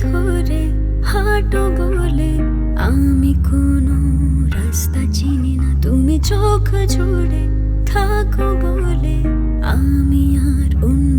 ধরে হাঁটো বলে, আমি কোনো রাস্তা চিনি না। তুমি চোখ জুড়ে থাকো বলে, আমি আর অন্য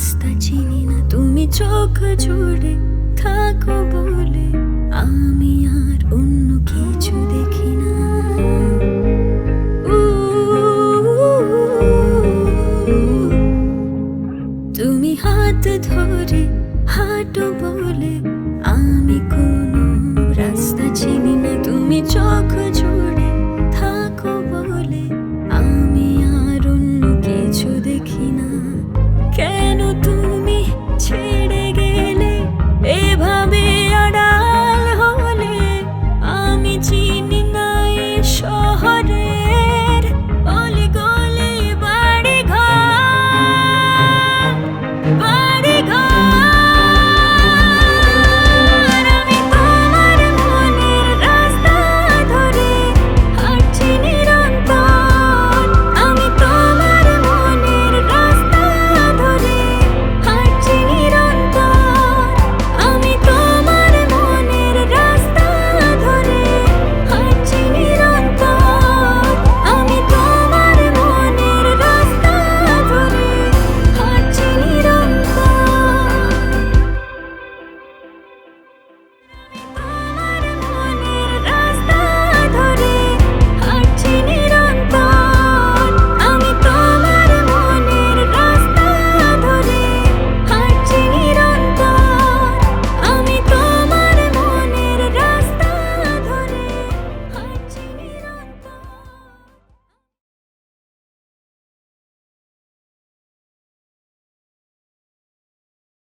রাস্তা চিনি না তুমি চোখ জুড়ে থাকো বলে। আমি আর অন্য কিছু দেখি না।